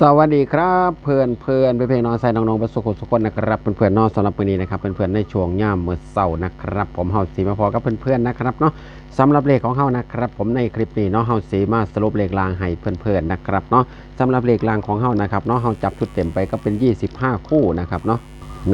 สวัสดีครับเพื่อนเพื่อนเพื่อนเพื่อนน้องใส่น้องๆประสบสุขคนนะครับเพื่อนเพื่อนๆน้องสำหรับวันนี้นะครับเพื่อนเพื่อนๆในช่วงย่ามมื้อเช้านะครับผมเฮาสีมาพอกับเพื่อนเพื่อนๆนะครับเนาะสำหรับเลขของเฮานะครับ ผมในคลิปนี้เนาะเฮาสีมาสรุปเลขรางให้เพื่อนเพื่อนๆนะครับเนาะสำหรับเลขรางของเฮานะครับเนาะเฮาจับชุดเต็มไปก็เป็น 25 คู่นะครับเนาะ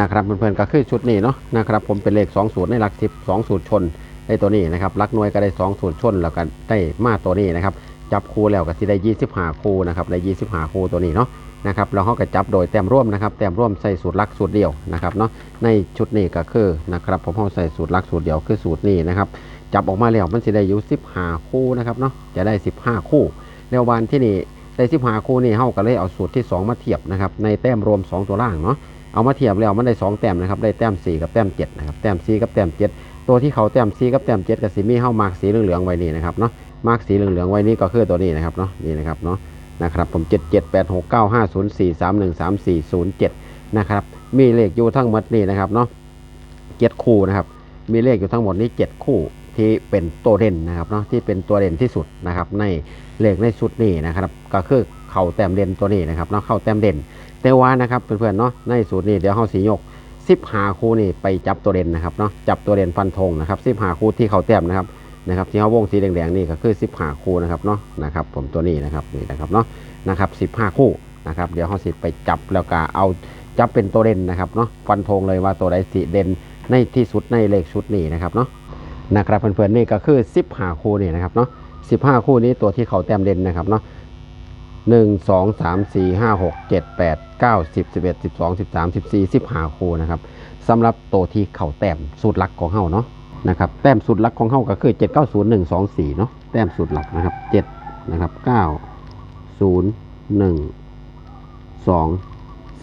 นะครับเพื่อนเพื่อนๆก็คือชุดนี้เนาะนะครับผมเป็นเลข2สูตรในหลัก10 2สูตรชนได้ตัวนี้นะครับลักหน่วยก็ได้2สูตรชนแล้วก็ได้มาตัวนี้นะครับ จับคู่แล้วก็สิได้25คู่นะครับได้25คู่ตัวนี้เนาะนะครับเราเขาก็จับโดยแต้มร่วมนะครับแต้มร่วมใส่สูตรลักสูตรเดียวนะครับเนาะในชุดนี้ก็คือนะครับผมเขาใส่สูตรลักสูตรเดียวคือสูตรนี้นะครับจับออกมาแล้วมันสิได้อยู่15คู่นะครับเนาะจะได้15คู่แล้ววันที่นี่ได้15คู่นี่เขาก็เลยเอาสูตรที่2มาเทียบนะครับในแต้มรวม2ตัวล่างเนาะเอามาเทียบแล้วมันได้2แต้มนะครับได้แต้ม4กับแต้ม7นะครับแต้ม4กับแต้ม7ตัวที่เขาแต้ม4กับแต้ม7กับสีมีเข้ามาร์กสีเหลืองๆไว้นี่นะครับเนาะ มาร์กสีเหลืองๆไว้นี่ก็คือตัวนี้นะครับเนาะนี่นะครับเนาะนะครับผม 7 7 8 6 9 5 0 4 3 1 3 4 0 7 นะครับ มีเลขอยู่ทั้งหมดนี่นะครับเนาะเจ็ดคู่นะครับ มีเลขอยู่ทั้งหมดนี้ 7 คู่ที่เป็นตัวเด่นนะครับเนาะที่เป็นตัวเด่นที่สุดนะครับ ในเลขในชุดนี้นะครับก็คือเข่าแต้มเด่นตัวนี้นะครับเนาะเข่าแต้มเด่น แต่ว่านะครับเพื่อนๆเนาะในสูตรนี้เดี๋ยวเฮาสียก10หาคู่นี่ไปจับตัวเด่นนะครับเนาะจับตัวเด่นฟันธงนะครับ10หาคู่ที่เข่าแต้มนะครับ นะครับที่เขาวงสีแดงๆนี่ก็คือ15คู่นะครับเนาะนะครับผมตัวนี้นะครับนี่นะครับเนาะนะครับ15 คู่นะครับเดี๋ยวเขาสิไปจับแล้วก็เอาจับเป็นตัวเด่นนะครับเนาะฟันธงเลยว่าตัวใดสีเด่นในที่สุดในเลขชุดนี้นะครับเนาะนะครับเพื่อนๆนี่ก็คือ 15 คู่นี่นะครับเนาะ15 คู่นี้ตัวที่เขาแต้มเด่นนะครับเนาะหนึ่งสองสามสี่ห้าหกเจ็ดแปดเก้าสิบสิบเอ็ดสิบสองสิบสามสิบสี่สิบห้าคู่นะครับสำหรับตัวที่เขาแต้มสูตรหลักของเขาเนาะ นะครับแต้มสุดหลักของเขาก็คือ7 9 0 1 2 4เนาะแต้มสุดหลักนะครับ7นะครับ9 0 1 2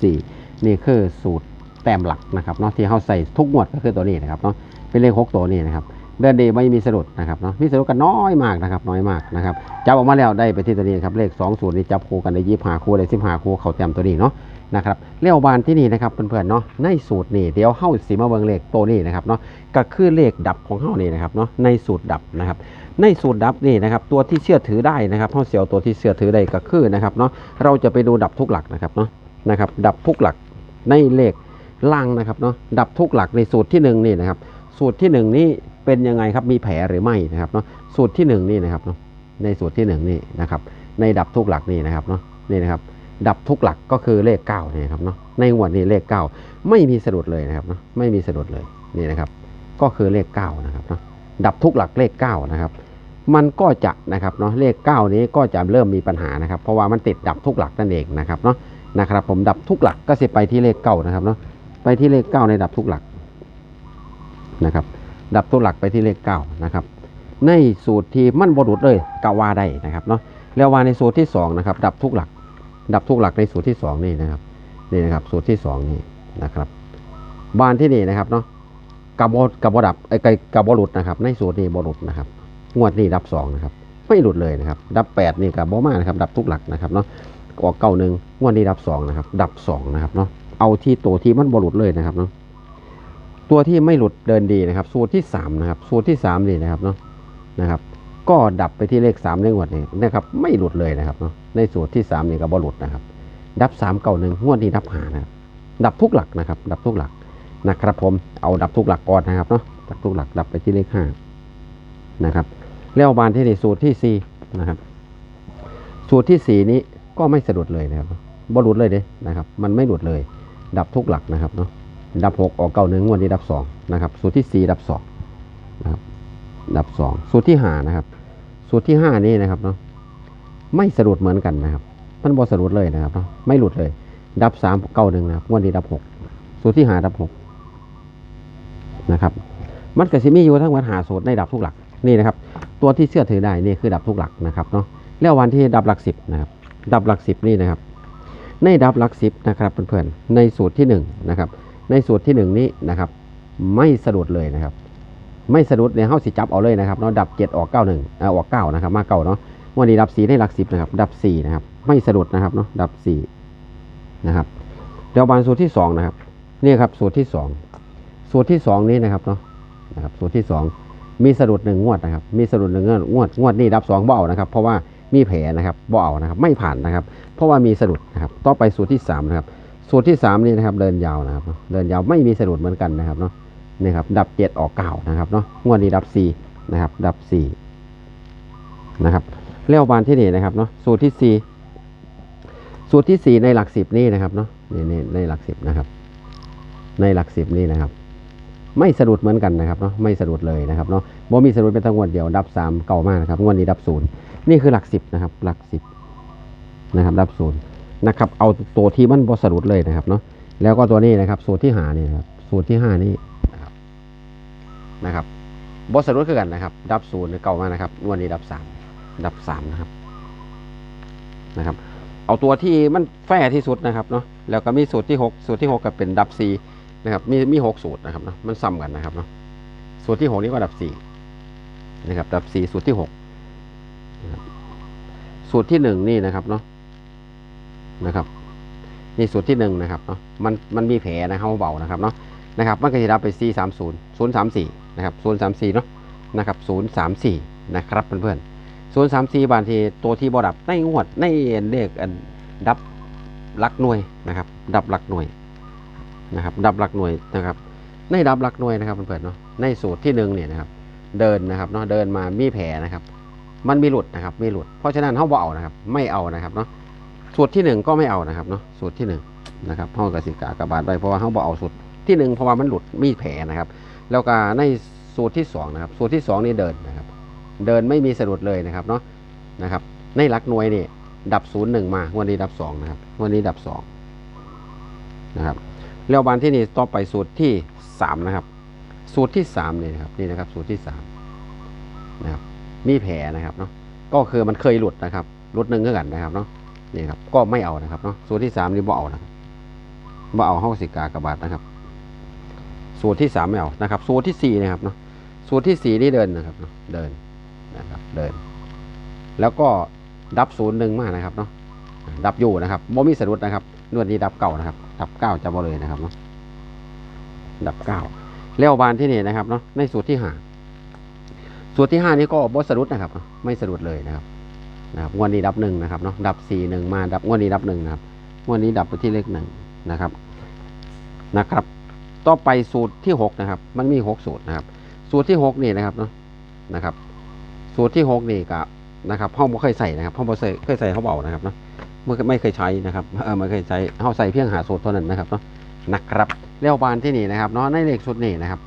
4นี่คือสูตรแต้มหลักนะครับเนาะที่เขาใส่ทุกงวดก็คือตัวนี้นะครับเนาะเป็นเลข6ตัวนี้นะครับ เดินดีไม่มีสะดุดนะครับเนาะมีสะดุดกันน้อยมากนะครับน้อยมากนะครับจับออกมาแล้วได้ไปที่ตัวนี้ครับเลข2สูตรนี้จับคู่กันได้ยี่หาคู่ได้สิบหาคู่เขาแต้มตัวนี้เนาะนะครับเลี้ยวบานที่นี่นะครับเพื่อนๆเนาะในสูตรนี้เดี๋ยวเข้าสีมาเบิงเลขตัวนี้นะครับเนาะก็คือเลขดับของเข้านี่นะครับเนาะในสูตรดับนะครับในสูตรดับนี่นะครับตัวที่เชื่อถือได้นะครับเข้าเสียวตัวที่เชื่อถือได้ก็คือนะครับเนาะเราจะไปดูดับทุกหลักนะครับเนาะนะครับดับทุกหลักในเลขล่างนะครับเนาะดับทุกหลักในสูตรที่หนึ่งนี่นะครับสูตรที่หนึ่งนี่ เป็นยังไงครับมีแผลหรือไม่นะครับเนาะสูตรที่หนึ่งนี่นะครับเนาะในสูตรที่หนึ่งนี่นะครับในดับทุกหลักนี่นะครับเนาะนี่นะครับดับทุกหลักก็คือเลขเก้านี่ครับเนาะในงวดนี้เลขเก้าไม่มีสะดุดเลยนะครับเนาะไม่มีสะดุดเลยนี่นะครับ ก็คือเลข9นะครับเนาะดับทุกหลักเลข9นะครับมันก็จะนะครับเนาะเลข 9 นี้ก็จะเริ่มมีปัญหานะครับ เพราะว่ามันติดดับทุกหลักนั่นเองนะครับเนาะนะครับ ผมดับทุกหลักก็สิไปที่เลขเก้านะครับเนาะไปที่เลข 9 ในดับทุกหลักนะครับ ดับทุกหลักไปที่เลข9นะครับ ในสูตรที่มั่นบรุษเลยกว่าได้นะครับเนาะแล้วว่าในสูตรที่2นะครับดับทุกหลัก ดับทุกหลักในสูตรที่ 2 นี่นะครับนี่นะครับสูตรที่ 2 นี่นะครับบานที่นี่นะครับเนาะกับบกับบดับไอ้ไก่กับบหลุดนะครับ ในสูตรนี้บหลุดนะครับงวดนี้ดับสองนะครับไม่หลุดเลยนะครับ ดับแปดนี่กับบมานะครับ ดับทุกหลักนะครับเนาะออกเก้าหนึ่งงวดนี้ดับสองนะครับดับสองนะครับเนาะเอาที่ตัวที่มันบหลุดเลยนะครับเนาะ ตัวที่ไม่หลุดเดินดีนะครับ สูตรที่สามนะครับสูตรที่สามนี่นะครับเนาะนะครับ ก็ดับไปที่เลขสามในงวดนี้นะครับ ไม่หลุดเลยนะครับเนาะในสูตรที่สามนี่กับบหลุดนะครับ ดับสามเก้าหนึ่งงวดนี้ดับหานะครับดับทุกหลักนะครับ ดับทุกหลักนะครับ ผมเอาดับทุกหลักก่อนนะครับเนาะดับทุกหลักดับไปที่เลขห้านะครับแล้วบานที่ในสูตรที่สี่นะครับ สูตรที่สี่นี้ก็ไม่สะดุดเลยนะครับบ่หลุดเลยเด้นะครับ มันไม่หลุดเลย ดับทุกหลักนะครับเนาะ ดับหกออกเก้าหนึ่งวันนี้ดับสองนะครับ สูตรที่สี่ดับสองนะครับ ดับสองสูตรที่ห้านะครับ สูตรที่ห้านี้นะครับเนาะไม่สะดุดเหมือนกันนะครับมันบ่สะดุดเลยนะครับเนาะไม่หลุดเลย ดับสามเก้าหนึ่งนะครับวันนี้ดับหกสูตรที่ห้าดับหกนะครับ มันก็สิมีอยู่ทั้งวัดหาสูตรในดับทุกหลักนี่นะครับ ตัวที่เชื่อถือได้นี่คือดับทุกหลักนะครับเนาะแล้ววันที่ดับหลักสิบนะครับ ดับหลักสิบนี่นะครับ ในดับหลักสิบนะครับเพื่อนๆในสูตรที่หนึ่งนะครับ ในสูตรที่หนึ่งนี้นะครับ ไม่สะดุดเลยนะครับ ไม่สะดุดในเฮ้าสิจับเอาเลยนะครับเนาะดับเจ็ดออกเก้าหนึ่งออกเก้านะครับ มาเก้าเนาะวันนี้ดับสี่ในหลักสิบนะครับ ดับสี่นะครับ ไม่สะดุดนะครับเนาะดับสี่นะครับเดี๋ยวบานสูตรที่สองนะครับนี่ครับสูตรที่สองสูตรที่สองนี้นะครับเนาะนะครับ สูตรที่สองมีสะดุดหนึ่งงวดนะครับ มีสะดุดหนึ่งงวดงวดงวดนี้ดับสองเบานะครับ เพราะว่ามีแผลนะครับบ่เอานะครับ ไม่ผ่านนะครับ เพราะว่ามีสะดุดนะครับ ต่อไปสูตรที่สามนะครับ สูตรที่สามนี่นะครับเดินยาวนะครับเดินยาวไม่มีสะดุดเหมือนกันนะครับเนาะนี่ครับดับเจ็ดออกเก้านะครับเนาะงวดนี้ดับสี่นะครับดับสี่นะครับเลี้ยวบานที่นี่นะครับเนาะสูตรที่สี่สูตรที่สี่ในหลักสิบนี่นะครับเนาะนี่นี่ในหลักสิบนะครับในหลักสิบนี่นะครับ ไม่สะดุดเหมือนกันนะครับเนาะไม่สะดุดเลยนะครับเนาะบ่มีสะดุดเป็นทั้งงวดเดียวดับสามเก่ามากนะครับงวดนี้ดับศูนย์นี่คือหลักสิบนะครับหลักสิบนะครับดับศู นะครับเอาตัวที่มันบ่สะดุดเลยนะครับเนาะแล้วก็ตัวนี้นะครับ สูตรที่หานี่ครับสูตรที่ห้านี่นะครับนะครับบ่สะดุดคือกันนะครับ ดับศูนย์เก่ามากนะครับวดนี้ดับสามดับสามนะครับนะครับ เอาตัวที่มันแฟร์ที่สุดนะครับเนาะแล้วก็มีสูตรที่หกสูตรที่หกก็เป็นดับสี่นะครับมีมีหกสูตรนะครับเนาะมันซ้ำกันนะครับเนาะสูตรที่หกนี่ก็ดับสี่นะครับดับสี่สูตรที่หกสูตรที่หนึ่งนี่นะครับเนาะ นะครับนี่สูตรที่หนึ่งนะครับเนาะมันมันมีแผลนะเขาเบานะครับเนาะนะครับมันก็จะดับไปสี่สามศูนย์ศูนย์สามสี่นะครับศูนย์สามสี่เนาะนะครับศูนย์สามสี่นะครับเพื่อนๆศูนย์สามสี่บางทีตัวที่บอดับในงวดในเลขอันดับหลักหน่วยนะครับดับหลักหน่วยนะครับดับหลักหน่วยนะครับในดับหลักหน่วยนะครับเพื่อนๆเนาะในสูตรที่หนึ่งเนี่ยนะครับเดินนะครับเนาะเดินมามีแผลนะครับ มันมีหลุดนะครับมีหลุดเพราะฉะนั้นเขาบ่เอานะครับไม่เอานะครับเนาะ สูตรที่หนึ่งก็ไม่เอานะครับเนาะสูตรที่หนึ่งนะครับห้องกสิกากระบาดไปเพราะว่าเขาบ่เอาสูตรที่หนึ่งเพราะว่ามันหลุดมีแผลนะครับ แล้วก็ในสูตรที่สองนะครับสูตรที่สองนี่เดินนะครับ เดินไม่มีสะดุดเลยนะครับเนาะนะครับ ในหลักหน่วยนี่ดับศูนย์หนึ่งมาวันนี้ดับสองนะครับวันนี้ดับสองนะครับแล้วบานที่นี่ต่อไปสูตรที่สามนะครับ สูตรที่สามนี่นะครับนี่นะครับสูตรที่สามนะครับมีแผลนะครับเนาะก็คือมันเคยหลุดนะครับหลุดหนึ่งก็กันนะครับเนาะ นี่ครับ ก็ไม่เอานะครับเนาะสูตรที่สามนี่บ่เอานะบ่เอาห้องสิกากระบาดนะครับ สูตรที่สามไม่เอานะครับ สูตรที่สี่นะครับเนาะสูตรที่สี่นี่เดินนะครับเนาะเดินนะครับ เดิน แล้วก็ดับศูนย์หนึ่งมากนะครับเนาะดับอยู่นะครับบ่มีสะดุดนะครับนวดนี้ดับเก่านะครับ ดับเก้าจะบ่เลยนะครับเนาะดับเก้าเลี้ยวบานที่นี่นะครับเนาะในสูตรที่ห้าสูตรที่ห้านี้ก็บ่สะดุดนะครับ ไม่สะดุดเลยนะครับ นะครับงวดนี้ดับหนึ่งนะครับเนาะดับสี่หนึ่งมาดับงวดนี้ดับหนึ่งนะครับงวดนี้ดับไปที่เลขหนึ่งนะครับนะครับ ต่อไปสูตรที่หกนะครับ มันมีหกสูตรนะครับ สูตรที่หกนี่นะครับเนาะนะครับ สูตรที่หกนี่ก็นะครับห้องไม่เคยใส่นะครับห้องไม่เคยเคยใส่เขาเบานะครับเนาะไม่ไม่เคยใช้นะครับเออไม่เคยใช้เขาใส่เพียงหาสูตรเท่านั้นนะครับเนาะนะครับเลี้ยวบานที่นี่นะครับเนาะในเลขชุดนี้นะครับ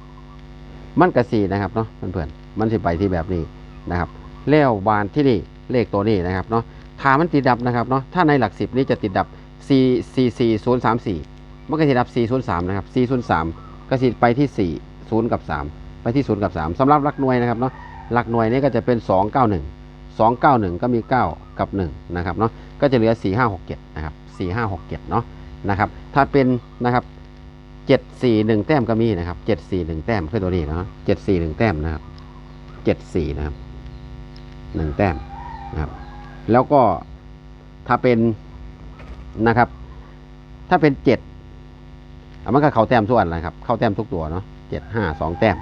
มันกระสีนะครับเนาะเพื่อนๆมันสิไปที่แบบนี้นะครับเลี้ยวบานที่นี่ เลขตัวนี้นะครับเนาะถ้ามันติดดับนะครับเนาะถ้าในหลักสิบนี้จะติดดับ 4 4 4 0 3 4 มันก็ติดดับ 4 0 3 นะครับ 4 0 3 ก็สิไปที่ 4 0 กับ 3 ไปที่ 0 กับ 3สำหรับหลักหน่วยนะครับเนาะหลักหน่วยนี้ก็จะเป็น 2 9 1 2 9 1 ก็มี 9 กับ 1 นะครับเนาะก็จะเหลือ 4 5 6 7 นะครับ 4 5 6 7 เนาะนะครับถ้าเป็นนะครับ 7 4 1 แต้มก็มีนะครับ 7 4 1 แต้มคือตัวนี้นะ7 4 1 แต้มนะครับ 7 4 นะครับ 1 แต้ม นะครับแล้วก็ถ้าเป็นนะครับ ถ้าเป็น7อะมันก็เข้าแต้มทุกอันนะครับ เข้าแต้มทุกตัวเนาะ7 5 2แต้ม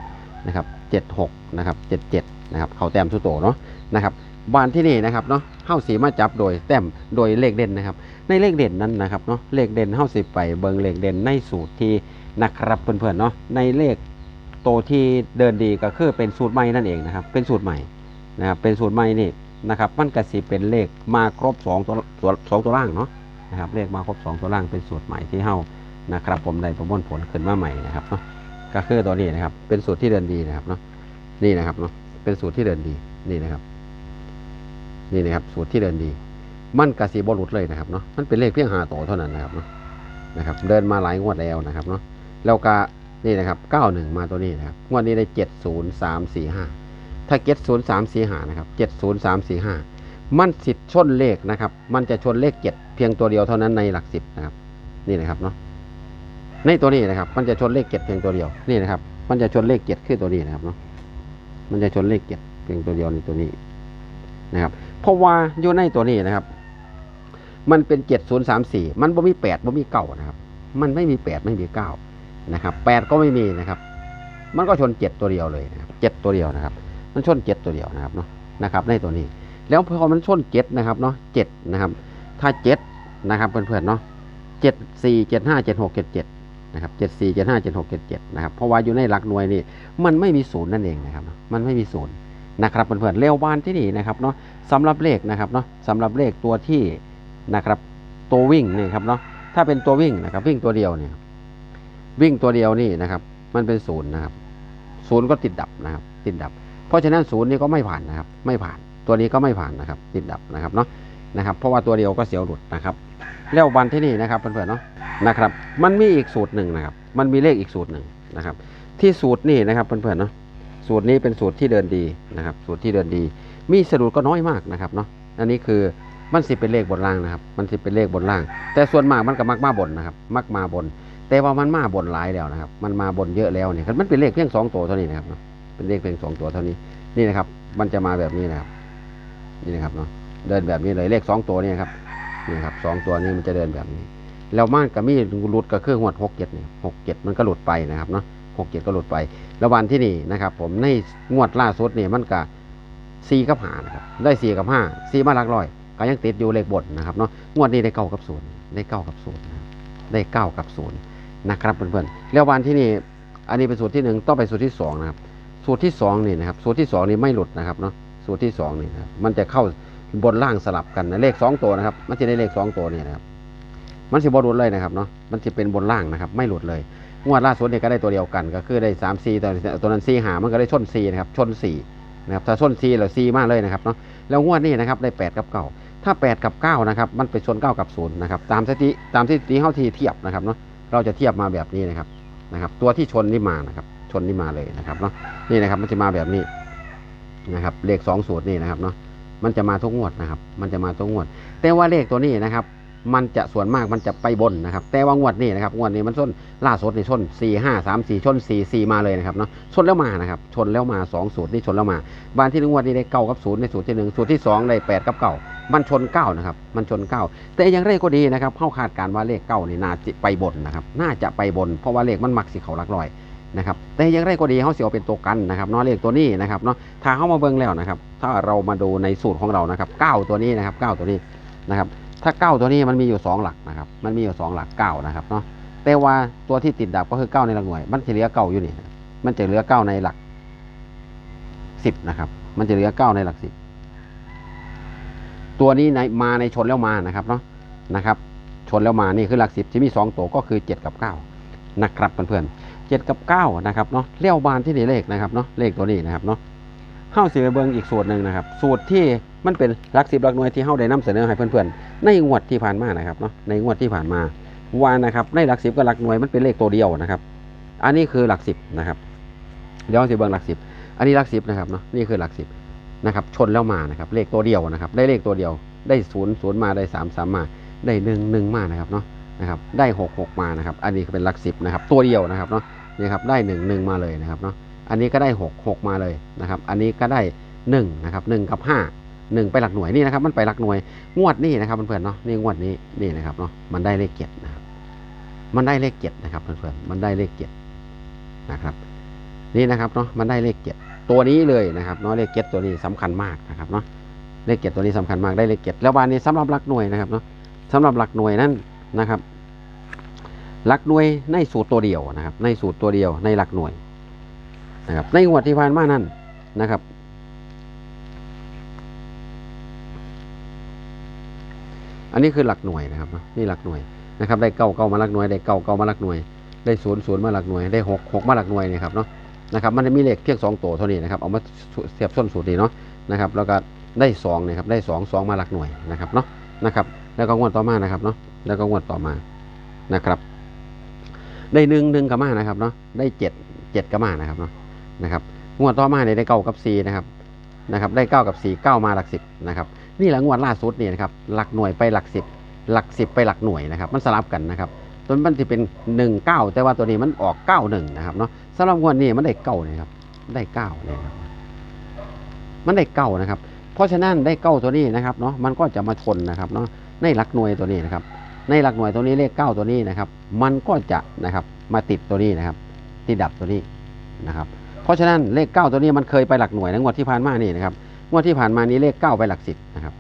นะครับ7 6นะครับ7 7นะครับเข้าแต้มทุกตัวเนาะนะครับบ้านที่นี่นะครับเนาะเฮ้าสีมาจับโดยแต้มโดยเลขเด่นนะครับ ในเลขเด่นนั้นนะครับเนาะเลขเด่นเฮ้าสิไปเบิงเลขเด่นในสูตรที่นะครับเพื่อนๆเนาะในเลขโตที่เดินดีก็คือเป็นสูตรใหม่นั่นเองนะครับ เป็นสูตรใหม่นะครับเป็นสูตรใหม่นี่ นะครับมันกระสีเป็นเลขมาครบ2ตัวตัวสตัวล่างเนาะนะครับเลขมาครบ 2 ตัวล่างเป็นสูตรใหม่ที่เฮ้านะครับผมได้ประมวลผลขึ้นมาใหม่นะครับเนาะก็คือตัวนี้นะครับ เป็นสูตรที่เดินดีนะครับเนาะนี่นะครับเนาะเป็นสูตรที่เดินดีนี่นะครับ นี่นะครับสูตรที่เดินดี มันกระสีบอลุดเลยนะครับเนาะมันเป็นเลขเพียงหาตัวเท่านั้นนะครับเนาะนะครับเดินมาหลายงวดแล้วนะครับเนาะแล้วก็นี่นะครับ91 มาตัวนี้นะครับงวดนี้ได้ 70345 ถ้าเจ็ดศูนย์สามสี่ห้านะครับเจ็ดศูนย์สามสี่ห้ามันสิทธิ์ชนเลขนะครับ มันจะชนเลขเจ็ดเพียงตัวเดียวเท่านั้นในหลักสิบนะครับ นี่นะครับเนาะ ในตัวนี้นะครับ มันจะชนเลขเจ็ดเพียงตัวเดียว นี่นะครับ มันจะชนเลขเจ็ดคือตัวนี้นะครับเนาะ มันจะชนเลขเจ็ดเพียงตัวเดียวในตัวนี้นะครับ เพราะว่าอยู่ในตัวนี้นะครับ มันเป็นเจ็ดศูนย์สามสี่ มันบ่มีแปดบ่มีเก้านะครับ มันไม่มีแปดไม่มีเก้านะครับแปดก็ไม่มีนะครับ มันก็ชนเจ็ดตัวเดียวเลยนะครับเจ็ดตัวเดียวนะครับ มันชนเจ็ดตัวเดียวนะครับเนาะนะครับในตัวนี้ แล้วพอมันชนเจ็ดนะครับเนาะเจ็ดนะครับ ถ้าเจ็ดนะครับเพื่อนๆเนาะเจ็ดสี่เจ็ดห้าเจ็ดหกเจ็ดเจ็ดนะครับเจ็ดสี่เจ็ดห้าเจ็ดหกเจ็ดเจ็ดนะครับเพราะว่าอยู่ในหลักหน่วยนี่มันไม่มีศูนย์นั่นเองนะครับ มันไม่มีศูนย์นะครับเพื่อนๆเร็วบานที่นี่นะครับเนาะสำหรับเลขนะครับเนาะสำหรับเลขตัวที่นะครับตัววิ่งนี่ครับเนาะถ้าเป็นตัววิ่งนะครับวิ่งตัวเดียวเนี่ยวิ่งตัวเดียวนี่นะครับ มันเป็นศูนย์นะครับศูนย์ก็ติดดับนะครับ ติดดับ เพราะฉะนั้นศูนย์นี่ก็ไม่ผ่านนะครับ ไม่ผ่านตัวนี้ก็ไม่ผ่านนะครับติดดับนะครับเนาะนะครับ เพราะว่าตัวเดียวก็เสียวหลุดนะครับ แล้ววันที่นี่นะครับเพื่อนๆเนาะนะครับ มันมีอีกสูตรหนึ่งนะครับ มันมีเลขอีกสูตรหนึ่งนะครับ ที่สูตรนี่นะครับเพื่อนๆเนาะสูตรนี้เป็นสูตรที่เดินดีนะครับ สูตรที่เดินดี มีสะดุดก็น้อยมากนะครับเนาะอันนี้คือมันสิเป็นเลขบนล่างนะครับ มันสิเป็นเลขบนล่าง แต่ส่วนมากมันก็มักมาบนนะครับ มักมาบน แต่ว่ามันมาบนหลายแล้วนะครับ มันมาบนเยอะแล้วเนี่ยมันเป็นเลขเพียงสองตัวเท่านี้นะครับ เป็นเลขเพียงสองตัวเท่านี้นี่นะครับ มันจะมาแบบนี้นะครับนี่นะครับเนาะเดินแบบนี้เลยเลขสองตัวนี่ครับนี่ครับสองตัวนี้มันจะเดินแบบนี้แล้วมันก็มีหลุดกับเครื่องหวดหกเจ็ดเนี่ยหกเจ็ดมันก็หลุดไปนะครับเนาะหกเจ็ดก็หลุดไป แล้ววันที่นี่นะครับ ผมในงวดล่าสุดเนี่ยมันก็สี่กับห้านะครับได้สี่กับห้าสี่มาหลักร้อยก็ยังติดอยู่เลขบนนะครับเนาะงวดนี้ได้เก้ากับศูนย์ได้เก้ากับศูนย์ได้เก้ากับศูนย์นะครับเพื่อนๆแล้ววันที่นี่อันนี้เป็นสูตรที่หนึ่งต้องไปสูตรที่สองนะครับ สูตรที่สองนี่นะครับสูตรที่สองนี่ไม่หลุดนะครับเนาะสูตรที่สองนี่นะครับมันจะเข้าบนล่างสลับกันนะเลขสองตัวนะครับ มันจะได้เลขสองตัวนี่นะครับ มันสิบหลุดเลยนะครับเนาะมันจะเป็นบนล่างนะครับ ไม่หลุดเลยงวดล่าสุดเนี่ยก็ได้ตัวเดียวกัน ก็คือได้สามซีตัวตัวนั้นซีหามันก็ได้ชนซีนะครับชนสี่นะครับถ้าชนซีแล้วซีมากเลยนะครับเนาะแล้วงวดนี้นะครับได้แปดกับเก้าถ้าแปดกับเก้านะครับมันไปชนเก้ากับศูนย์นะครับตามสถิติตามสถิติเท่าที่เทียบนะครับเนาะเราจะเทียบมาแบบนี้นะครับนะครับ ตัวที่ชนนี่มานะครับ ชนนี่มาเลยนะครับเนาะนี่นะครับมันจะมาแบบนี้นะครับเลขสองสูตรนี่นะครับเนาะมันจะมาทุกงวดนะครับ มันจะมาทุกงวด แต่ว่าเลขตัวนี้นะครับ มันจะส่วนมากมันจะไปบนนะครับ แต่ว่างวดนี้นะครับงวดนี้มันชนล่าสุดนี่ชนสี่ห้าสามสี่ชนสี่สี่มาเลยนะครับเนาะชนแล้วมานะครับชนแล้วมาสองสูตรนี่ชนแล้วมาบานที่หนึ่งงวดนี้ได้เก้ากับศูนย์ในสูตรที่หนึ่งสูตรที่สองได้แปดกับเก้ามันชนเก้านะครับ มันชนเก้าแต่อย่างไรก็ดีนะครับเข้าคาดการว่าเลขเก้านี่น่าจะไปบนนะครับ น่าจะไปบน เพราะว่าเลขมันมักสิเขาลักร้อย นะครับแต่ยังไรก็ดีเขาเสียเป็นตัวกันนะครับเนาะเลขตัวนี้นะครับเนาะถ้าเข้ามาเบิ่งแล้วนะครับ ถ้าเรามาดูในสูตรของเรานะครับเก้าตัวนี้นะครับเก้าตัวนี้นะครับ ถ้าเก้าตัวนี้มันมีอยู่สองหลักนะครับ มันมีอยู่สองหลักเก้านะครับเนาะแต่ว่าตัวที่ติดดับก็คือเก้าในหลักหน่วย มันจะเหลือเก้าอยู่นี่มันจะเหลือเก้าในหลักสิบนะครับ มันจะเหลือเก้าในหลักสิบตัวนี้ในมาในชนแล้วมานะครับเนาะนะครับ ชนแล้วมานี่คือหลักสิบที่มีสองตัวก็คือเจ็ดกับเก้านะครับเพื่อนๆ เจ็ดกับเก้านะครับเนาะเลี้ยวบานที่นี่เลขนะครับเนาะเลขตัวนี้นะครับเนาะเฮ้าสิไปเบิ่งอีกสูตรหนึ่งนะครับ สูตรที่มันเป็นหลักสิบหลักหน่วยที่เฮ้าได้นำเสนอให้เพื่อนๆ ในงวดที่ผ่านมานะครับเนาะในงวดที่ผ่านมาวานะครับในหลักสิบกับหลักหน่วยมันเป็นเลขตัวเดียวนะครับ อันนี้คือหลักสิบนะครับเดี๋ยวสิเบิ่งหลักสิบอันนี้หลักสิบนะครับเนาะนี่คือหลักสิบนะครับชนแล้วมานะครับเลขตัวเดียวนะครับ ได้เลขตัวเดียว ได้ศูนย์ศูนย์มาได้สามสามมาได้หนึ่งหนึ่งมานะครับเนาะนะครับได้หกหกมานะครับ อันนี้เป็นหลักสิบนะครับ ตัวเดียวนะครับเนาะ นี่ครับได้หนึ่งหนึ่งมาเลยนะครับเนาะอันนี้ก็ได้หกหกมาเลยนะครับอันนี้ก็ได้หนึ่งนะครับหนึ่งกับห้าหนึ่งไปหลักหน่วยนี่นะครับมันไปหลักหน่วย งวดนี้นะครับเพื่อนๆเนาะนี่งวดนี้นี่นะครับเนาะมันได้เลขเจ็ดนะครับมันได้เลขเจ็ดนะครับเพื่อนๆมันได้เลขเจ็ดนะครับนี่นะครับเนาะมันได้เลขเจ็ดตัวนี้เลยนะครับเนาะเลขเจ็ดตัวนี้สำคัญมากนะครับเนาะเลขเจ็ดตัวนี้สำคัญมากได้เลขเจ็ดแล้ววันนี้สำหรับหลักหน่วยนะครับเนาะสำหรับหลักหน่วยนั่นนะครับ หลักหน่วยในสูตรตัวเดียวนะครับ ในสูตรตัวเดียวในหลักหน่วยนะครับ ในงวดที่ผ่านมานั้นนะครับ อันนี้คือหลักหน่วยนะครับนี่หลักหน่วยนะครับ ได้เก้าเก้ามาหลักหน่วย ได้เก้าเก้ามาหลักหน่วย ได้ศูนย์ศูนย์มาหลักหน่วย ได้หกหกมาหลักหน่วยนะครับเนาะนะครับ มันจะมีเลขเพียงสองตัวเท่านี้นะครับ เอามาเสียบส้นสูตรนี้เนาะนะครับ แล้วก็ได้สองนะครับ ได้สองสองมาหลักหน่วยนะครับเนาะนะครับ แล้วก็งวดต่อมานะครับเนาะแล้วก็งวดต่อมานะครับ ได้หนึ่งหนึ่งกมานะครับเนาะได้เจ็ดเจ็ดกมานะครับเนาะนะครับงวดต่อมาเนี่ยได้เก้ากับสี่นะครับนะครับ ได้เก้ากับสี่เก้ามาหลักสิบนะครับนี่แหละงวดล่าสุดเนี่ยนะครับหลักหน่วยไปหลักสิบหลักสิบไปหลักหน่วยนะครับ มันสลับกันนะครับตัวมันจะเป็นหนึ่งเก้าแต่ว่าตัวนี้มันออกเก้าหนึ่งนะครับเนาะสำหรับงวดนี้มันได้เก้าเนี่ยครับได้เก้าเนี่ยครับมันได้เก้านะครับ เพราะฉะนั้นได้เก้าตัวนี้นะครับเนาะมันก็จะมาชนนะครับเนาะในหลักหน่วยตัวนี้นะครับ ในหลักหน่วยตัวนี้เลขเก้าตัวนี้นะครับ มันก็จะนะครับมาติดตัวนี้นะครับ ติดดับตัวนี้นะครับ เพราะฉะนั้นเลขเก้าตัวนี้มันเคยไปหลักหน่วยในงวดที่ผ่านมานี่นะครับงวดที่ผ่านมานี้เลขเก้าไปหลักสิบนะครับ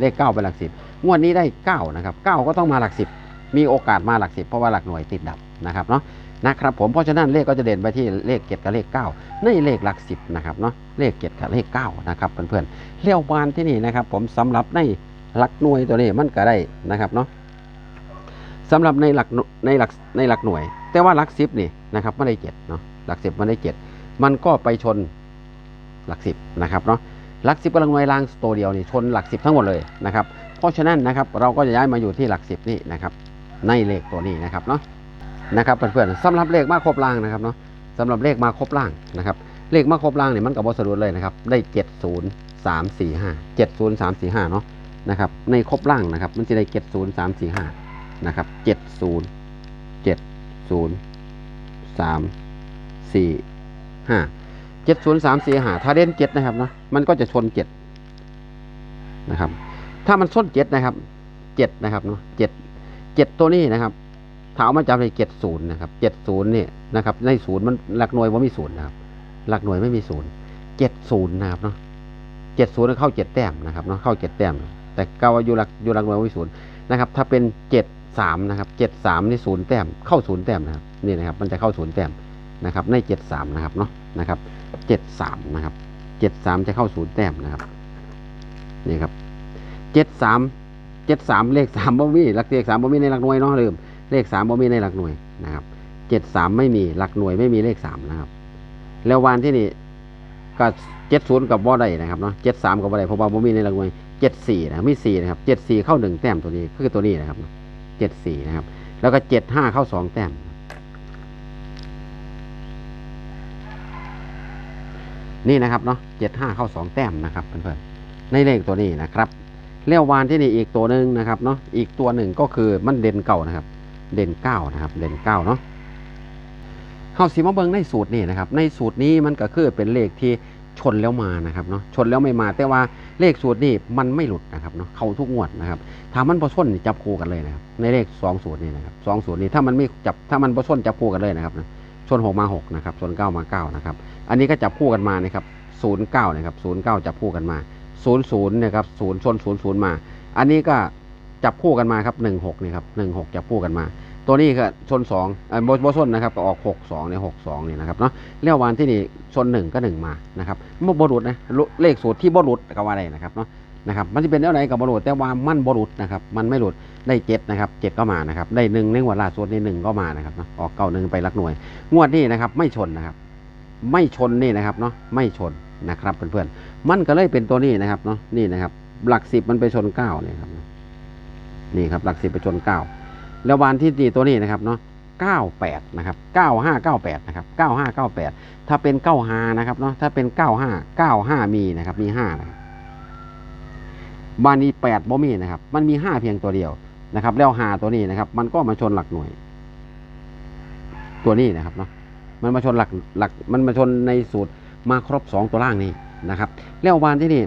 เลขเก้าไปหลักสิบงวดนี้ได้เก้านะครับเก้าก็ต้องมาหลักสิบมีโอกาสมาหลักสิบเพราะว่าหลักหน่วยติดดับนะครับเนาะนะครับผมเพราะฉะนั้นเลขก็จะเด่นไปที่เลขเจ็ดกับเลขเก้าในเลขหลักสิบนะครับเนาะเลขเจ็ดกับเลขเก้านะครับเพื่อนๆเลี้ยวบานที่นี่นะครับผมสำหรับในหลักหน่วยตัวนี้มันก็ได้นะครับเนาะ สำหรับในหลักในหลักในหลักหน่วย แต่ว่าหลักสิบนี่นะครับไม่ได้เจ็ดเนาะหลักสิบไมันได้เจ็ดมันก็ไปชนหลักสิบนะครับเนาะหลักสิบกำลังหน่วยรางตัวเดียวนี่ชนหลักสิบทั้งหมดเลยนะครับ เพราะฉะนั้นนะครับเราก็จะย้ายมาอยู่ที่หลักสิบนี่นะครับในเลขตัวนี้นะครับเนาะนะครับเพื่อนๆสำหรับเลขมาครบล่างนะครับเนาะสำหรับเลขมาครบล่างนะครับเลขมาครบล่างเนี่ยมันกับบอสรุปเลยนะครับได้เจ็ดศูนย์สามสี่ห้าเจ็ดศูนย์สามสี่ห้านะนะครับในครบล่างนะครับมันจะได้เจ็ดศูนย์สามสี่ห้า นะครับเจ็ดศูนย์เจ็ดศูนย์สามสี่ห้าเจ็ดศูนย์สามสี่ห้าถ้าเด่นเจ็ดนะครับนะมันก็จะชนเจ็ดนะครับ ถ้ามันส้นเจ็ดนะครับเจ็ดนะครับเนาะเจ็ดเจ็ดตัวนี้นะครับถามมาจำเลยเจ็ดศูนย์นะครับเจ็ดศูนย์เนี่ยนะครับ ในศูนย์มันหลักหน่วยว่ามีศูนย์นะครับ หลักหน่วยไม่มีศูนย์เจ็ดศูนย์นะครับเนาะเจ็ดศูนย์เข้าเจ็ดแต้มนะครับเนาะเข้าเจ็ดแต้ม แต่เก้าอยู่หลักอยู่หลักหน่วยไม่มีศูนย์นะครับ ถ้าเป็นเจ็ด สามนะครับเจ็ดสามนี่ศูนย์แต้มเข้าศูนย์แต้มนะครับนี่นะครับมันจะเข้าศูนย์แต้มนะครับในเจ็ดสามนะครับเนาะนะครับเจ็ดสามนะครับเจ็ดสามจะเข้าศูนย์แต้มนะครับนี่ครับเจ็ดสามเจ็ดสามเลขสามบ่มีหลักเลขสามบ่มีในหลักหน่วยเนาะลืมเลขสามบ่มีในหลักหน่วยนะครับเจ็ดสามไม่มีหลักหน่วยไม่มีเลขสามนะครับ แล้ววันที่นี่ก็เจ็ดศูนย์กับบ่ได้นะครับเนาะเจ็ดสามกับบ่ได้เพราะว่าบ่มีในหลักหน่วยเจ็ดสี่นะมีสี่นะครับเจ็ดสี่เข้าหนึ่งแต้มตัวนี้คือตัวนี้นะครับ เจ็ดสี่นะครับ แล้วก็เจ็ดห้าเข้าสองแต้ม นี่นะครับเนาะเจ็ดห้าเข้าสองแต้มนะครับเพื่อนๆในเลขตัวนี้นะครับเลี้ยววานที่นี่อีกตัวหนึ่งนะครับเนาะอีกตัวหนึ่งก็คือมันเด่นเก่านะครับ เด่นเก้านะครับ เด่นเก้าเนาะเฮาสิมาเบิงในสูตรนี่นะครับ ในสูตรนี้มันก็คือเป็นเลขที่ ชนแล้วมานะครับเนาะชนแล้วไม่มา แต่ว่าเลขสูตรนี่มันไม่หลุดนะครับเนาะเขาทุกงวดนะครับถ้ามันบ่ชนจับคู่กันเลยนะครับในเลขสองสูตรนี่นะครับสองสูตรนี้ถ้ามันไม่จับถ้ามันบ่ชนจับคู่กันเลยนะครับนะชนหกมาหกนะครับชนเก้ามาเก้านะครับอันนี้ก็จับคู่กันมานะครับศูนย์เก้านะครับศูนย์เก้าจับคู่กันมาศูนย์ศูนย์นะครับศูนย์ชนศูนย์ศูนย์มา อันนี้ก็จับคู่กันมาครับหนึ่งหกนี่ครับหนึ่งหกจับคู่กันมา ตัวนี้ก็ชนสองเอ่อโบโบชนนะครับก็ออกหกสองเนี่ยหกสองนี่นะครับเนาะเลี้ยววันที่นี่ชนหนึ่งก็หนึ่งมานะครับมบรุษนะเลขสูตรที่บรุษก็ว่าได้นะครับเนาะนะครับมันจะเป็นเท่าไหร่กับบรุษแต่ว่ามันบรุษนะครับมันไม่หลุดได้เจ็ดนะครับเจ็ดก็มานะครับได้หนึ่งในงวดล่าสุดในหนึ่งก็มานะครับเนาะออกเก้าหนึ่งไปหลักหน่วย งวดนี้นะครับไม่ชนนะครับ ไม่ชนนี่นะครับเนาะไม่ชนนะครับเพื่อนๆมันก็เลยเป็นตัวนี้นะครับเนาะนี่นะครับ หลักสิบมันไปชนเก้าเนี่ยครับนี่ครับหลักสิบไปชนเก้า แล้ววันที่ดีตัวนี้นะครับเนาะเก้าแปดนะครับเก้าห้าเก้าแปดนะครับเก้าห้าเก้าแปดถ้าเป็นเก้าห้านะครับเนาะถ้าเป็นเก้าห้าเก้าห้ามีนะครับมีห้านะครับบานนี้แปดบ่มีนะครับ มันมีห้าเพียงตัวเดียวนะครับ แล้วหาตัวนี้นะครับ มันก็มาชนหลักหน่วย ตัวนี้นะครับเนาะมันมาชนหลักหลักมันมาชนในสูตรมาครบ 2 ตัวล่างนี้นะครับ แล้ววานที่นี่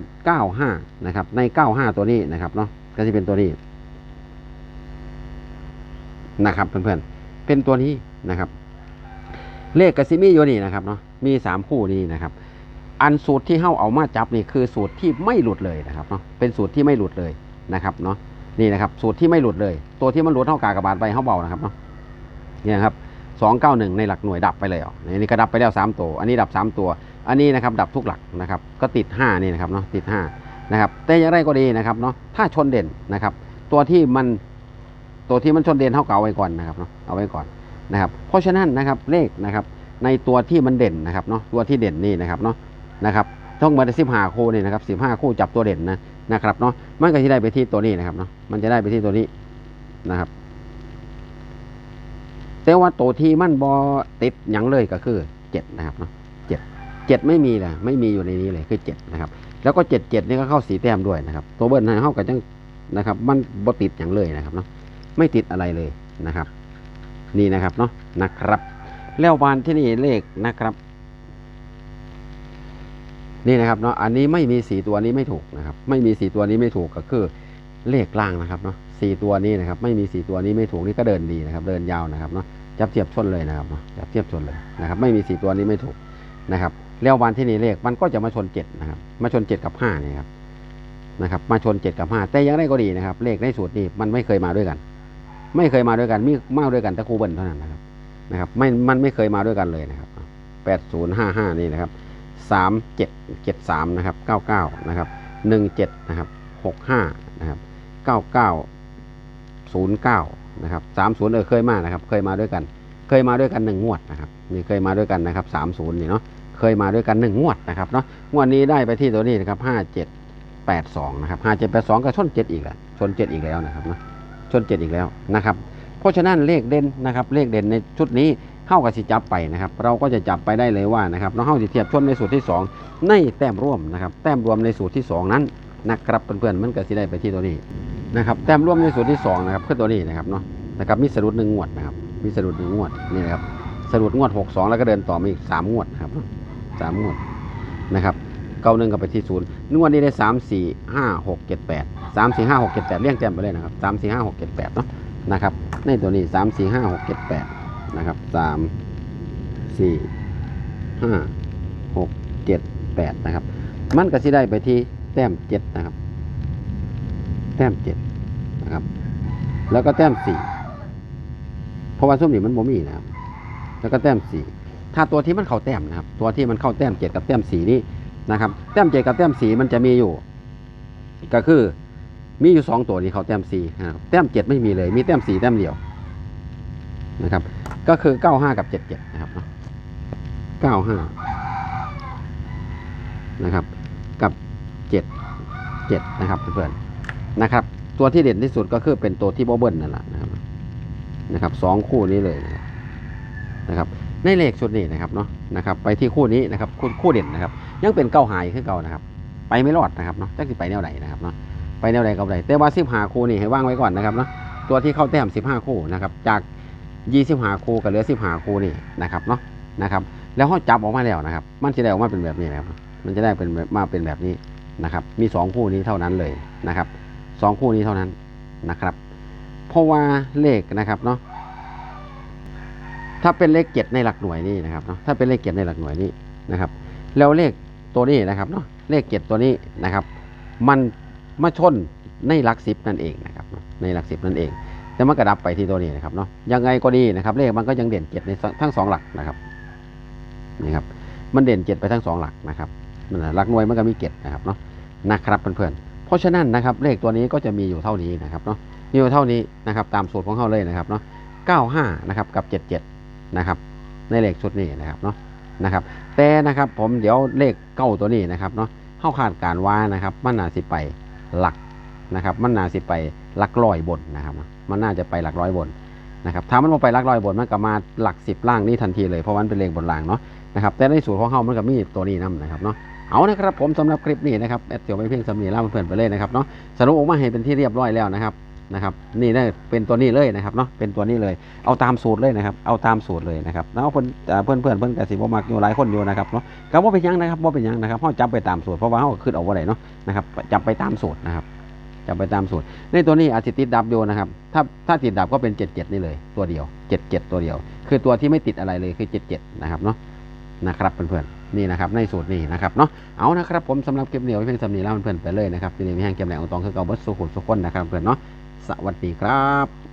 95นะครับใน 95 ตัวนี้นะครับเนาะก็จะเป็นตัวนี้ นะครับเพื่อนๆเป็นตัวนี้นะครับ เลขกระซิมีอยู่นี่นะครับเนาะมี3คู่นี้นะครับ อันสูตรที่เฮาเอามาจับนี่คือสูตรที่ไม่หลุดเลยนะครับเนาะเป็นสูตรที่ไม่หลุดเลยนะครับเนาะนี่นะครับ สูตรที่ไม่หลุดเลย ตัวที่มันหลุดเท่ากากระบาดไปเฮาเบานะครับเนาะเนี่ยครับสองเก้าหนึ่งในหลักหน่วยดับไปเลยอะอันนี้ก็ดับไปแล้วสามตัว อันนี้ดับสามตัว อันนี้นะครับดับทุกหลักนะครับ ก็ติดห้านี่นะครับเนาะติดห้านะครับแต่อย่างไรก็ดีนะครับเนาะถ้าชนเด่นนะครับ ตัวที่มัน ตัวที่มันชนเด่นเท่าเก่าไว้ก่อนนะครับเนาะเอาไว้ก่อนนะครับ เพราะฉะนั้นนะครับเลขนะครับในตัวที่มันเด่นนะครับเนาะตัวที่เด่นนี่นะครับเนาะนะครับต้องมาได้สิบห้าคู่นี่นะครับสิบห้าคู่จับตัวเด่นนะนะครับเนาะมันก็จะได้ไปที่ตัวนี้นะครับเนาะมันจะได้ไปที่ตัวนี้นะครับ แต่ว่าตัวที่มันบอติดยังเลยก็คือเจ็ดนะครับเนาะเจ็ดเจ็ดไม่มีเลยไม่มีอยู่ในนี้เลยคือเจ็ดนะครับ แล้วก็เจ็ดเจ็ดนี่ก็เข้าสีแต้มด้วยนะครับ ตัวเบิ้ลให้เข้ากับจังนะครับ มันบอติดยังเลยนะครับเนาะ ไม่ติดอะไรเลยนะครับ นี่นะครับเนาะนะครับ แล้ววานที่นี่เลขนะครับ นี่นะครับเนาะอันนี้ไม่มีสีตัวนี้ไม่ถูกนะครับ ไม่มีสีตัวนี้ไม่ถูกก็คือเลขล่างนะครับเนาะสี่ตัวนี้นะครับ ไม่มีสีตัวนี้ไม่ถูกนี่ก็เดินดีนะครับ เดินยาวนะครับเนาะจับเทียบชนเลยนะครับเนาะจับเทียบชนเลยนะครับ ไม่มีสีตัวนี้ไม่ถูกนะครับแล้ววันที่นี่เลขมันก็จะมาชนเจ็ดนะครับ มาชนเจ็ดกับห้านี่ครับนะครับ มาชนเจ็ดกับห้าแต่ยังได้ก็ดีนะครับ เลขในสูตรนี้มันไม่เคยมาด้วยกัน ไม่เคยมาด้วยกัน มีมาด้วยกันแต่ครูเบิ้ลเท่านั้นนะครับนะครับ ไม่มันไม่เคยมาด้วยกันเลยนะครับแปดศูนย์ห้าห้านี่นะครับสามเจ็ดเจ็ดสามนะครับเก้าเก้านะครับหนึ่งเจ็ดนะครับหกห้านะครับเก้าเก้าศูนย์เก้านะครับสามศูนย์เออเคยมานะครับ เคยมาด้วยกัน เคยมาด้วยกันหนึ่งงวดนะครับนี่เคยมาด้วยกันนะครับสามศูนย์นี่เนาะเคยมาด้วยกันหนึ่งงวดนะครับเนาะงวดนี้ได้ไปที่ตัวนี้นะครับห้าเจ็ดแปดสองนะครับห้าเจ็ดแปดสองก็ชนเจ็ดอีกแล้วชนเจ็ดอีกแล้วนะครับเนาะ ชนเจ็ดอีกแล้วนะครับ เพราะฉะนั้นเลขเด่นนะครับเลขเด่นในชุดนี้เข้ากับสิจับไปนะครับ เราก็จะจับไปได้เลยว่านะครับเราเข้าสิเทียบชนในสูตรที่ 2 ในแต้มร่วมนะครับ แต้มรวมในสูตรที่ 2 นั้นนะครับเพื่อนๆมันก็สิได้ไปที่ตัวนี้นะครับ แต้มร่วมในสูตรที่2นะครับคือตัวนี้นะครับเนาะนะครับมีสะดุดหนึ่งงวดนะครับมีสะดุดหนึ่งงวดนี่นะครับสะดุดงวด 6 2 แล้วก็เดินต่อมาอีก 3 งวดครับสามงวดนะครับ เก้าหนึ่งก็ไปที่ศูนย์งวดนี้ได้สามสี่ห้าหกเจ็ดแปดสามสี่ห้าหกเจ็ดแปดเรียงแต้มไปเลยนะครับสามสี่ห้าหกเจ็ดแปดเนาะนะครับในตัวนี้สามสี่ห้าหกเจ็ดแปดนะครับสามสี่ห้าหกเจ็ดแปดนะครับ มันก็สิได้ไปที่แต้มเจ็ดนะครับ แต้มเจ็ดนะครับ แล้วก็แต้มสี่เพราะว่าส้มนี่มันบ่มีนะครับ แล้วก็แต้มสี่ถ้าตัวที่มันเข้าแต้มนะครับ ตัวที่มันเข้าแต้มเจ็ดกับแต้มสี่นี่ นะครับแต้มเจ็ดกับแต้มสีมันจะมีอยู่ ก็คือมีอยู่สองตัวนี้เขาแต้มสีนะครับแต้มเจ็ดไม่มีเลยมีแต้มสีแต้มเดียวนะครับ ก็คือเก้าห้ากับเจ็ดเจ็ดนะครับเก้าห้านะครับ กับเจ็ดเจ็ดนะครับเพื่อนๆนะครับ ตัวที่เด่นที่สุดก็คือเป็นตัวที่โบเบิลนั่นแหละนะครับนะครับสองคู่นี้เลยนะครับนะครับในเลขชุดนี้นะครับเนาะนะครับ ไปที่คู่นี้นะครับคู่คู่เด่นนะครับ ยังเป็นเก้าหายคือเก่านะครับ ไปไม่รอดนะครับเนาะจักสิไปแนวไหนนะครับเนาะไปแนวใดกับใดแต่ว่าสิบหาคู่นี่ให้ว่างไว้ก่อนนะครับเนาะตัวที่เข้าแต้มสิบห้าคู่นะครับ จากยี่สิบหาคู่กับเหลือสิบหาคู่นี่นะครับเนาะนะครับ แล้วเขาจับออกมาแล้วนะครับ มันจะได้ออกมาเป็นแบบนี้นะครับ มันจะได้เป็นมาเป็นแบบนี้นะครับ มีสองคู่นี้เท่านั้นเลยนะครับสองคู่นี้เท่านั้นนะครับเพราะว่าเลขนะครับเนาะถ้าเป็นเลขเจ็ดในหลักหน่วยนี่นะครับเนาะถ้าเป็นเลขเจ็ดในหลักหน่วยนี่นะครับ แล้วเลข ตัวนี้นะครับเนาะเลขเจ็ดตัวนี้นะครับ มันมาชนในหลักสิบนั่นเองนะครับในหลักสิบนั่นเอง แต่มันกระดับไปที่ตัวนี้นะครับเนาะยังไงก็ดีนะครับ เลขมันก็ยังเด่นเจ็ดในทั้งสองหลักนะครับนี่ครับมันเด่นเจ็ดไปทั้งสองหลักนะครับหลักหน่วยมันก็มีเจ็ดนะครับเนาะนะครับเพื่อนๆเพราะฉะนั้นนะครับเลขตัวนี้ก็จะมีอยู่เท่านี้นะครับเนาะมีอยู่เท่านี้นะครับตามสูตรของเขาเลยนะครับเนาะเก้าห้านะครับกับเจ็ดเจ็ดนะครับในเลขชุดนี้นะครับเนาะ นะครับแต่นะครับผมเดี๋ยวเลขเก้าตัวนี้นะครับเนาะเข้าคาดการว่านะครับมันน่าสิไปหลักนะครับมันน่าสิไปหลักร้อยบนนะครับมันน่าจะไปหลักร้อยบนนะครับถ้ามันบ่ไปหลักร้อยบนมันก็มาหลักสิบล่างนี่ทันทีเลยเพราะมันเป็นเลขบนล่างเนาะนะครับแต่ในสูตรของเขามันก็มีตัวนี้นํนะครับเนาะเอานะครับผมสำหรับคลิปนี้นะครับแอดเสียวไปเพียงสำนีล่าเพื่อนไปเลยนะครับเนาะสรุปออกมาให้เป็นที่เรียบร้อยแล้วนะครับ นะครับนี่ได้เป็นตัวนี้เลยนะครับเนาะเป็นตัวนี้เลยเอาตามสูตรเลยนะครับเอาตามสูตรเลยนะครับแล้วเพื่อนเพื่อนเพื่อนเพื่อนกสิบมักอยู่หลายคนอยู่นะครับเนาะก็ว่าเป็นยังนะครับว่าเป็นยังนะครับเขาจับไปตามสูตรเพราะว่าเขาขึ้นเอาว่าไหนเนาะนะครับจับไปตามสูตรนะครับจับไปตามสูตรในตัวนี้อาจจะติดดับอยู่นะครับถ้าถ้าติดดับก็เป็นเจ็ดเจ็ดนี่เลยตัวเดียวเจ็ดเจ็ดตัวเดียว คือตัวที่ไม่ติดอะไรเลยคือเจ็ดเจ็ดนะครับเนาะนะครับเพื่อนๆนี่นะครับในสูตรนี้นะครับเนาะเอานะครับผมสำหรับคลิปเดียวเพียงสำนีแล้วเพื่อนๆไปเลยนะครับที่นี่มีแห้งเกมแหลงองตองคือเกาบัสสุขุมสุขคนนะครับเพื่อนเนาะ สวัสดีครับ